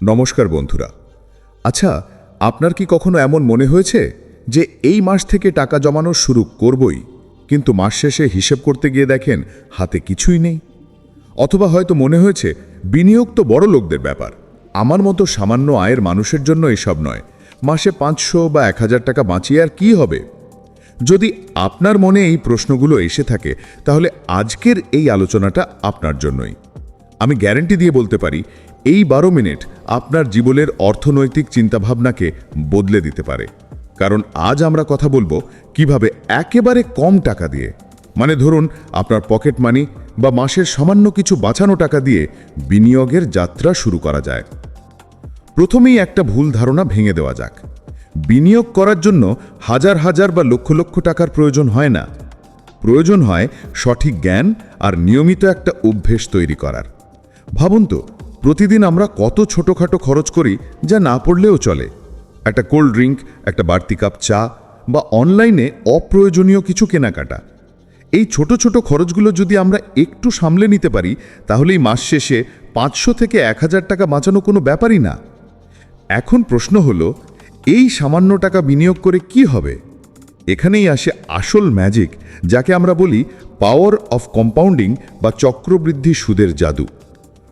নমস্কার বন্ধুরা। আচ্ছা আপনার কি কখনো এমন মনে হয়েছে যে এই মাস থেকে টাকা জমানো শুরু করবই, কিন্তু মাস শেষে হিসেব করতে গিয়ে দেখেন হাতে কিছুই নেই? অথবা হয়তো মনে হয়েছে বিনিয়োগ তো বড় লোকদের ব্যাপার, আমার মতো সামান্য আয়ের মানুষের জন্য এসব নয়, মাসে পাঁচশো বা এক হাজার টাকা বাঁচিয়ে আর কি হবে? যদি আপনার মনে এই প্রশ্নগুলো এসে থাকে, তাহলে আজকের এই আলোচনাটা আপনার জন্যই। আমি গ্যারেন্টি দিয়ে বলতে পারি এই বারো মিনিট আপনার জীবনের অর্থনৈতিক চিন্তাভাবনাকে বদলে দিতে পারে। কারণ আজ আমরা কথা বলব কীভাবে একেবারে কম টাকা দিয়ে। মানে ধরুন, আপনার পকেট মানি বা মাসের সামান্য কিছু বাঁচানো টাকা দিয়ে বিনিয়োগের যাত্রা শুরু করা যায়। প্রথমেই একটা ভুল ধারণা ভেঙে দেওয়া যাক। বিনিয়োগ করার জন্য হাজার হাজার বা লক্ষ লক্ষ টাকার প্রয়োজন হয় না। প্রয়োজন হয় সঠিক জ্ঞান আর নিয়মিত একটা অভ্যেস তৈরি করার। ভাবুন তো প্রতিদিন আমরা কত ছোটোখাটো খরচ করি যা না পড়লেও চলে। একটা কোল্ড ড্রিঙ্ক, একটা বাড়তি কাপ চা বা অনলাইনে অপ্রয়োজনীয় কিছু কেনাকাটা। এই ছোট ছোট খরচগুলো যদি আমরা একটু সামলে নিতে পারি, তাহলেই মাস শেষে পাঁচশো থেকে এক হাজার টাকা বাঁচানো কোনো ব্যাপারই না। এখন প্রশ্ন হলো, এই সামান্য টাকা বিনিয়োগ করে কি হবে? এখানেই আসে আসল ম্যাজিক যাকে আমরা বলি পাওয়ার অফ কম্পাউন্ডিং বা চক্রবৃদ্ধি সুদের জাদু।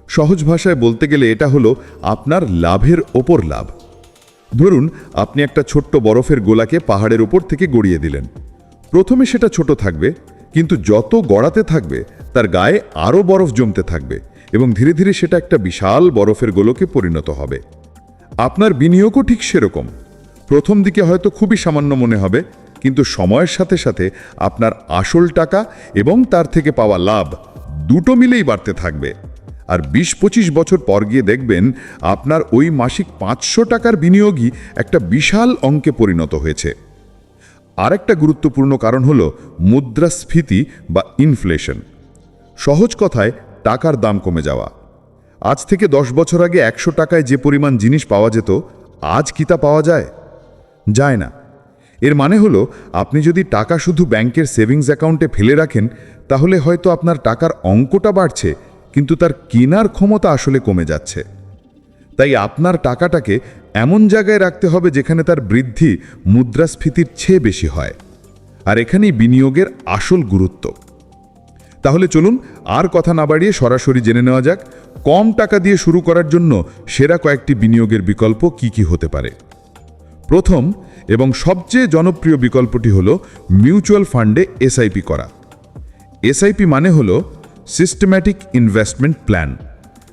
সহজ ভাষায় বলতে গেলে এটা হলো আপনার লাভের ওপর লাভ। ধরুন, আপনি একটা ছোট্ট বরফের গোলাকে পাহাড়ের উপর থেকে গড়িয়ে দিলেন। প্রথমে সেটা ছোট থাকবে, কিন্তু যত গড়াতে থাকবে, তার গায়ে আরও বরফ জমতে থাকবে এবং ধীরে ধীরে সেটা একটা বিশাল বরফের গোলকে পরিণত হবে। আপনার বিনিয়োগও ঠিক সেরকম। প্রথম দিকে হয়তো খুবই সামান্য মনে হবে, কিন্তু সময়ের সাথে সাথে আপনার আসল টাকা এবং তার থেকে পাওয়া লাভ দুটো মিলেই বাড়তে থাকবে। আর বিশ পঁচিশ বছর পর গিয়ে দেখবেন আপনার ওই মাসিক পাঁচশো টাকার বিনিয়োগই একটা বিশাল অঙ্কে পরিণত হয়েছে। আরেকটা গুরুত্বপূর্ণ কারণ হল মুদ্রাস্ফীতি বা ইনফ্লেশন সহজ কথায়, টাকার দাম কমে যাওয়া। আজ থেকে দশ বছর আগে একশো টাকায় যে পরিমাণ জিনিস পাওয়া যেত, আজ কি তা পাওয়া যায়? যায় না। এর মানে হলো, আপনি যদি টাকা শুধু ব্যাংকের সেভিংস অ্যাকাউন্টে ফেলে রাখেন, তাহলে হয়তো আপনার টাকার অঙ্কটা বাড়ছে কিন্তু তার কেনার ক্ষমতা আসলে কমে যাচ্ছে। তাই আপনার টাকাটাকে এমন জায়গায় রাখতে হবে যেখানে তার বৃদ্ধি মুদ্রাস্ফীতির চেয়ে বেশি হয়। আর এখানেই বিনিয়োগের আসল গুরুত্ব। তাহলে চলুন আর কথা না বাড়িয়ে সরাসরি জেনে নেওয়া যাক, কম টাকা দিয়ে শুরু করার জন্য সেরা কয়েকটি বিনিয়োগের বিকল্প কি কি হতে পারে। প্রথম এবং সবচেয়ে জনপ্রিয় বিকল্পটি হল মিউচুয়াল ফান্ডে এসআইপি করা। এসআইপি মানে হল সিস্টেম্যাটিক ইনভেস্টমেন্ট প্ল্যান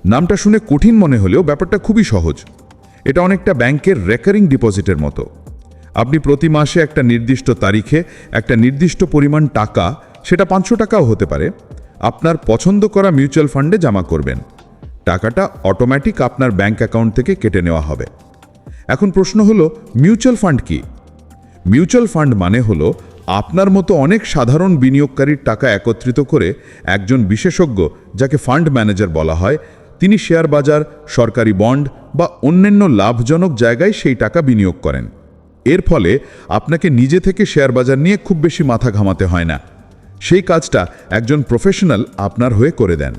নামটা শুনে কঠিন মনে হলেও ব্যাপারটা খুবই সহজ। এটা অনেকটা ব্যাংকের রেকারিং ডিপোজিটের মতো। আপনি প্রতি মাসে একটা নির্দিষ্ট তারিখে একটা নির্দিষ্ট পরিমাণ টাকা, সেটা পাঁচশো টাকাও হতে পারে, আপনার পছন্দ করা মিউচুয়াল ফান্ডে জমা করবেন। টাকাটা অটোমেটিক আপনার ব্যাংক অ্যাকাউন্ট থেকে কেটে নেওয়া হবে। এখন প্রশ্ন হলো, মিউচুয়াল ফান্ড কি? মিউচুয়াল ফান্ড মানে হলো আপনার মতো অনেক সাধারণ বিনিয়োগকারীর টাকা একত্রিত করে একজন বিশেষজ্ঞ, যাকে ফান্ড ম্যানেজার বলা হয়, তিনি শেয়ার বাজার, সরকারি বন্ড বা অন্যান্য লাভজনক জায়গায় সেই টাকা বিনিয়োগ করেন। এর ফলে আপনাকে নিজে থেকে শেয়ার বাজার নিয়ে খুব বেশি মাথা ঘামাতে হয় না। সেই কাজটা একজন প্রফেশনাল আপনার হয়ে করে দেন।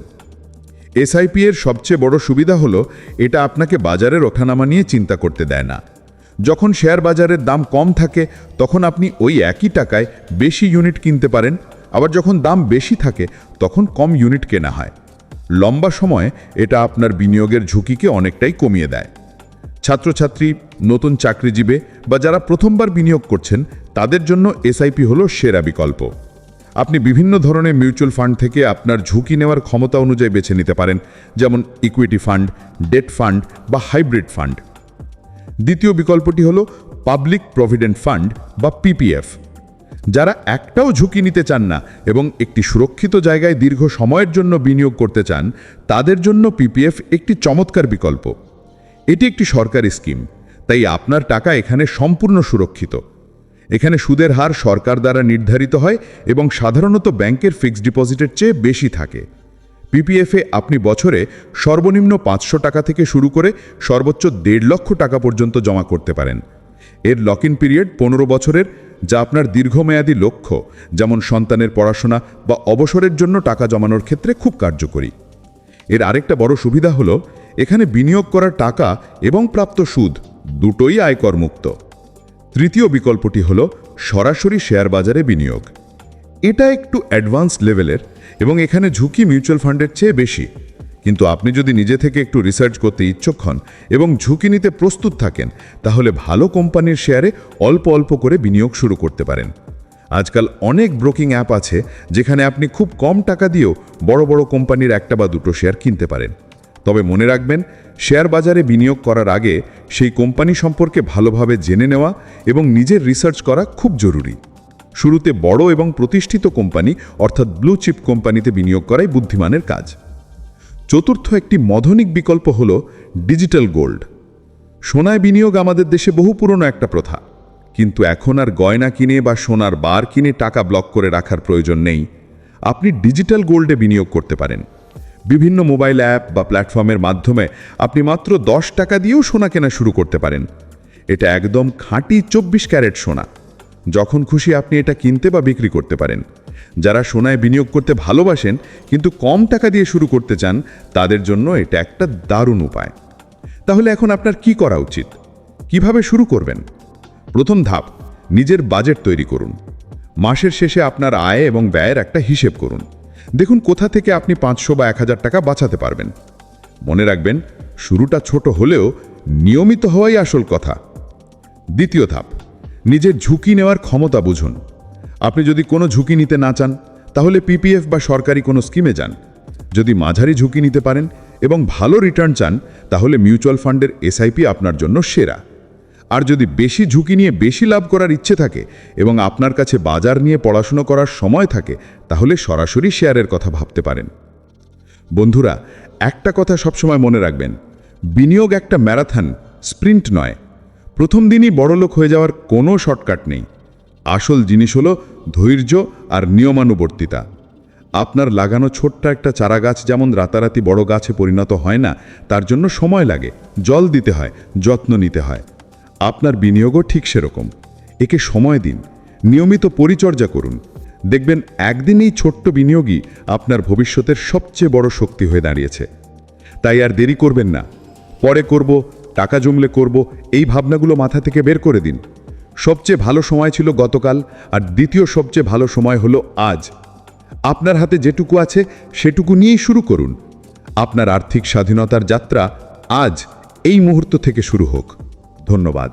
এসআইপি এর সবচেয়ে বড় সুবিধা হলো, এটা আপনাকে বাজারের ওঠানামা নিয়ে চিন্তা করতে দেয় না। যখন শেয়ার বাজারের দাম কম থাকে, তখন আপনি ওই একই টাকায় বেশি ইউনিট কিনতে পারেন। আবার যখন দাম বেশি থাকে, তখন কম ইউনিট কেনা হয়। লম্বা সময়ে এটা আপনার বিনিয়োগের ঝুঁকিকে অনেকটাই কমিয়ে দেয়। ছাত্রছাত্রী, নতুন চাকরিজীবে বা যারা প্রথমবার বিনিয়োগ করছেন, তাদের জন্য এসআইপি হলো সেরা বিকল্প। আপনি বিভিন্ন ধরনের মিউচুয়াল ফান্ড থেকে আপনার ঝুঁকি নেওয়ার ক্ষমতা অনুযায়ী বেছে নিতে পারেন, যেমন ইকুইটি ফান্ড ডেট ফান্ড বা হাইব্রিড ফান্ড দ্বিতীয় বিকল্পটি হল পাবলিক প্রভিডেন্ট ফান্ড বা পিপিএফ। যারা একটাও ঝুঁকি নিতে চান না এবং একটি সুরক্ষিত জায়গায় দীর্ঘ সময়ের জন্য বিনিয়োগ করতে চান, তাদের জন্য পিপিএফ একটি চমৎকার বিকল্প। এটি একটি সরকারি স্কিম, তাই আপনার টাকা এখানে সম্পূর্ণ সুরক্ষিত। এখানে সুদের হার সরকার দ্বারা নির্ধারিত হয় এবং সাধারণত ব্যাংকের ফিক্সড ডিপোজিটের চেয়ে বেশি থাকে। পিপিএফে আপনি বছরে সর্বনিম্ন পাঁচশো টাকা থেকে শুরু করে সর্বোচ্চ দেড় লক্ষ টাকা পর্যন্ত জমা করতে পারেন। এর লক ইন পিরিয়ড পনেরো বছরের, যা আপনার দীর্ঘমেয়াদী লক্ষ্য, যেমন সন্তানের পড়াশোনা বা অবসরের জন্য টাকা জমানোর ক্ষেত্রে খুব কার্যকরী। এর আরেকটা বড় সুবিধা হলো, এখানে বিনিয়োগ করার টাকা এবং প্রাপ্ত সুদ দুটোই আয়কর মুক্ত। তৃতীয় বিকল্পটি হল সরাসরি শেয়ার বাজারে বিনিয়োগ। এটা একটু অ্যাডভান্স লেভেলের এবং এখানে ঝুঁকি মিউচুয়াল ফান্ডের চেয়ে বেশি। কিন্তু আপনি যদি নিজে থেকে একটু রিসার্চ করতে ইচ্ছুক হন এবং ঝুঁকি নিতে প্রস্তুত থাকেন, তাহলে ভালো কোম্পানির শেয়ারে অল্প অল্প করে বিনিয়োগ শুরু করতে পারেন। আজকাল অনেক ব্রোকিং অ্যাপ আছে, যেখানে আপনি খুব কম টাকা দিয়েও বড় বড় কোম্পানির একটা বা দুটো শেয়ার কিনতে পারেন। তবে মনে রাখবেন, শেয়ার বাজারে বিনিয়োগ করার আগে সেই কোম্পানি সম্পর্কে ভালোভাবে জেনে নেওয়া এবং নিজের রিসার্চ করা খুব জরুরি। শুরুতে বড় এবং প্রতিষ্ঠিত কোম্পানি, অর্থাৎ ব্লু চিপ কোম্পানিতে বিনিয়োগ করাই বুদ্ধিমানের কাজ। চতুর্থ একটি মধনিক বিকল্প হল ডিজিটাল গোল্ড সোনায় বিনিয়োগ আমাদের দেশে বহু পুরনো একটা প্রথা। কিন্তু এখন আর গয়না কিনে বা সোনার বার কিনে টাকা ব্লক করে রাখার প্রয়োজন নেই। আপনি ডিজিটাল গোল্ডে বিনিয়োগ করতে পারেন। বিভিন্ন মোবাইল অ্যাপ বা প্ল্যাটফর্মের মাধ্যমে আপনি মাত্র দশ টাকা দিয়েও সোনা কেনা শুরু করতে পারেন। এটা একদম খাঁটি চব্বিশ ক্যারেট সোনা। যখন খুশি আপনি এটা কিনতে বা বিক্রি করতে পারেন। যারা সোনায় বিনিয়োগ করতে ভালোবাসেন, কিন্তু কম টাকা দিয়ে শুরু করতে চান, তাদের জন্য এটা একটা দারুণ উপায়। তাহলে এখন আপনার কি করা উচিত? কীভাবে শুরু করবেন? প্রথম ধাপ, নিজের বাজেট তৈরি করুন। মাসের শেষে আপনার আয় এবং ব্যয়ের একটা হিসেব করুন। দেখুন কোথা থেকে আপনি পাঁচশো বা এক হাজার টাকা বাঁচাতে পারবেন। মনে রাখবেন, শুরুটা ছোট হলেও নিয়মিত হওয়াই আসল কথা। দ্বিতীয় ধাপ নিজের ঝুঁকি নেওয়ার ক্ষমতা বুঝুন। আপনি যদি কোনো ঝুঁকি নিতে না চান, তাহলে পিপিএফ বা সরকারি কোনো স্কিমে যান। যদি মাঝারি ঝুঁকি নিতে পারেন এবং ভালো রিটার্ন চান, তাহলে মিউচুয়াল ফান্ডের এসআইপি আপনার জন্য সেরা। আর যদি বেশি ঝুঁকি নিয়ে বেশি লাভ করার ইচ্ছে থাকে এবং আপনার কাছে বাজার নিয়ে পড়াশুনো করার সময় থাকে, তাহলে সরাসরি শেয়ারের কথা ভাবতে পারেন। বন্ধুরা, একটা কথা সবসময় মনে রাখবেন। বিনিয়োগ একটা ম্যারাথন, স্প্রিন্ট নয়। প্রথম দিনই বড়লোক হয়ে যাওয়ার কোনো শর্টকাট নেই। আসল জিনিস হলো ধৈর্য আর নিয়মানুবর্তিতা। আপনার লাগানো ছোট্ট একটা চারা গাছ যেমন রাতারাতি বড় গাছে পরিণত হয় না, তার জন্য সময় লাগে, জল দিতে হয়, যত্ন নিতে হয়। আপনার বিনিয়োগও ঠিক সেরকম। একে সময় দিন, নিয়মিত পরিচর্যা করুন। দেখবেন একদিন এই ছোট্ট বিনিয়োগই আপনার ভবিষ্যতের সবচেয়ে বড় শক্তি হয়ে দাঁড়িয়েছে। তাই আর দেরি করবেন না। পরে করব টাকা জমলে করব, এই ভাবনাগুলো মাথা থেকে বের করে দিন। সবচেয়ে ভালো সময় ছিল গতকাল, আর দ্বিতীয় সবচেয়ে ভালো সময় হলো আজ। আপনার হাতে যেটুকু আছে, সেটুকু নিয়েই শুরু করুন। আপনার আর্থিক স্বাধীনতার যাত্রা আজ, এই মুহূর্ত থেকে শুরু হোক। ধন্যবাদ।